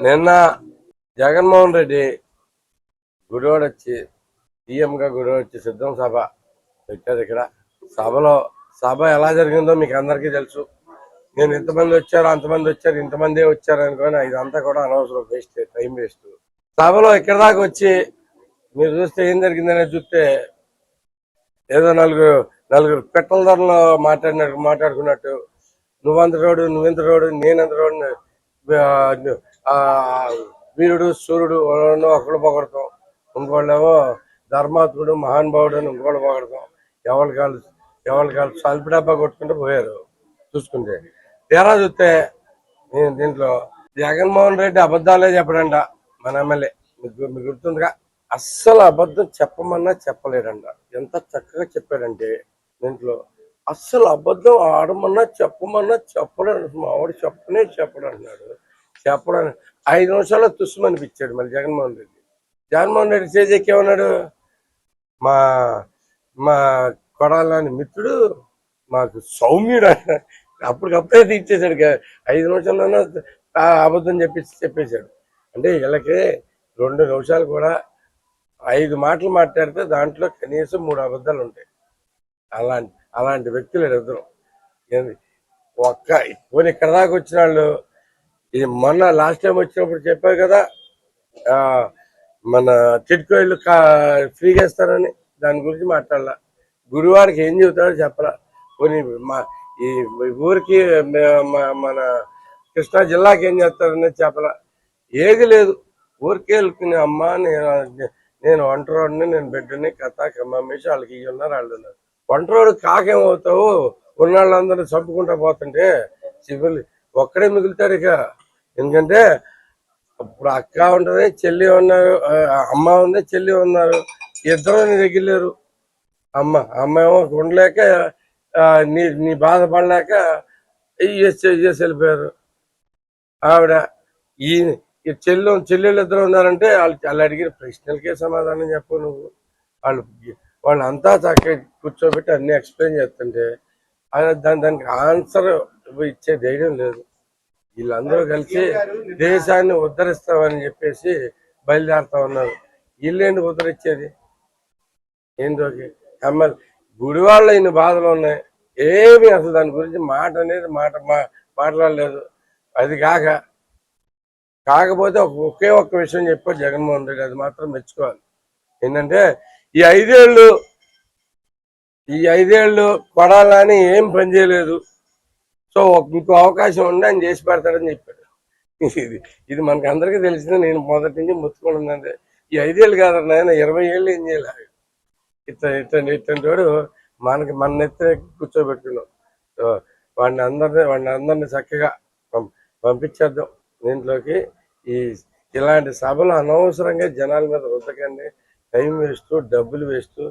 నిన్న జగన్మోహన్ రెడ్డి గుడివాడ వచ్చి సీఎంగా గుడివాడ వచ్చి సిద్ధం సభ పెట్టారు ఇక్కడ. సభలో సభ ఎలా జరిగిందో మీకు అందరికీ తెలుసు. నేను ఇంతమంది వచ్చారు అంతమంది వచ్చారు ఇంతమంది వచ్చారు అనుకోని ఇదంతా కూడా అనవసరం వేస్ట్ టైం వేస్ట్. సభలో ఇక్కడ దాకా వచ్చి మీరు చూస్తే ఏం జరిగిందనేది చూస్తే ఏదో నలుగురు నలుగురు పెట్టల ధరలో మాట్లాడినట్టు మాట్లాడుకున్నట్టు నువ్వంత రోడ్డు నువ్వెంత రోడ్డు నేనెంత రోడ్డు వీరుడు సూర్యుడు ఎవరినో ఒకడు పొగడతాం. ఇంకోళ్ళేమో ధర్మాత్ముడు మహానుభావుడు అని ఇంకోళ్ళు పొగడతాం. ఎవరి కాళ్ళు ఎవరి కాళ్ళు సల్పి డబ్బా కొట్టుకుంటూ పోయారు. చూసుకుంటే. తీరా చూస్తే నేను దీంట్లో జగన్మోహన్ రెడ్డి అబద్ధాలే చెప్పడంట మన ఎమ్మెల్యే. మీకు మీకు గుర్తుందిగా? అస్సలు అబద్ధం చెప్పమన్నా చెప్పలేడంట. ఎంత చక్కగా చెప్పాడంటే దీంట్లో అస్సలు అబద్ధం ఆడమన్నా చెప్పమన్నా చెప్పలేడు. మా ఆవిడ చెప్పనే చెప్పడు అన్నాడు. చెప్పడానికి ఐదు నిమిషాల్లో తుస్సుమనిపించాడు మళ్ళీ జగన్మోహన్ రెడ్డి. జగన్మోహన్ రెడ్డి చేజేకి ఏమన్నాడు? మా మా కొడాలని మిత్రుడు మాకు సౌమ్యుడు అప్పటికప్పుడే తీర్చేశాడు. ఐదు నిమిషాల్లోనే ఆ అబద్ధం చెప్పేసి చెప్పేశాడు. అంటే వీళ్ళకి రెండు నిమిషాలు కూడా ఐదు మాటలు మాట్లాడితే దాంట్లో కనీసం మూడు అబద్ధాలు ఉంటాయి. అలాంటి అలాంటి వ్యక్తులు ఇద్దరు ఏంది? ఒక్క పోనీ ఇక్కడ దాకా వచ్చిన వాళ్ళు ఇది మొన్న లాస్ట్ టైం వచ్చినప్పుడు చెప్పారు కదా ఆ, మన చిట్కోయిలు ఇల్లు కా ఫ్రీగా ఇస్తారని దాని గురించి మాట్లాడాల. గురువారికి ఏం చెబుతాడో చెప్పరా పోనీ మా ఈ ఊరికి మన కృష్ణా జిల్లాకి ఏం చేస్తారని చెప్పరా ఏది లేదు. ఊరికే వెళ్ళుకునే అమ్మ నేను నేను ఒంటరోడిని నేను బిడ్డని కథ కమ్మేసి వాళ్ళకి ఇవి ఉన్నారు వాళ్ళు ఉన్నారు. ఒంటరోడు కాకేమవుతావు? ఉన్న వాళ్ళందరూ చంపుకుంటా పోతుంటే సివిల్ ఒక్కడే మిగులుతారు ఇక. ఎందుకంటే ఇప్పుడు అక్క ఉంటది చెల్లి ఉన్నారు అమ్మ ఉంది చెల్లి ఉన్నారు. ఇద్దరు నీ దగ్గర లేరు. అమ్మ అమ్మ ఏమో ఉండలేక నీ నీ బాధపడలేక వెళ్ళిపోయారు. ఆవిడ ఈ ఈ చెల్లు చెల్లెళ్ళు ఇద్దరు ఉన్నారంటే వాళ్ళు వాళ్ళు అడిగిన ప్రశ్నలకే సమాధానం చెప్పు నువ్వు. వాళ్ళు వాళ్ళంతా చక్కగా కూర్చోబెట్టి అన్ని ఎక్స్ప్లెయిన్ చేస్తుంటే దాని దానికి ఆన్సర్ ఇచ్చే ధైర్యం లేదు. వీళ్ళందరూ కలిసి దేశాన్ని ఉద్ధరిస్తామని చెప్పేసి బయలుదేరుతా ఉన్నారు. వీళ్ళేంటి ఉద్ధరించేది? ఏంటో ఎమ్మెల్యే గుడివాళ్ళ ఇన్ని బాధలు ఉన్నాయి. ఏమి అసలు దాని గురించి మాట అనేది మాట మా- మాట్లాడలేదు. అది కాక కాకపోతే ఒకే ఒక్క విషయం చెప్పారు జగన్మోహన్ రెడ్డి. అది మాత్రం మెచ్చుకోవాలి. ఏంటంటే ఈ ఐదేళ్ళు ఈ ఐదేళ్ళు కొడాలని ఏం పని చేయలేదు. సో ఒక- ఇంకో అవకాశం ఉండి అని చేసి పెడతాడని చెప్పాడు. ఇది ఇది మనకు అందరికీ తెలిసిందే నేను మొదటి నుంచి ముత్తుకొని ఉందంటే ఈ ఐదేళ్ళు కాదు నాయన ఇరవై ఏళ్ళు ఏం చేయాలి? ఇతను ఇతను ఇతని వాడు మనకి మన నెత్తిన కూర్చోబెట్టుకున్నాం. వాడిని అందరిని వాడిని అందరిని చక్కగా పం- పంపించేద్దాం. దీంట్లోకి ఈ ఇలాంటి సభలు అనవసరంగా జనాల మీద రుద్దకండి టైం వేస్ట్ డబ్బులు వేస్ట్.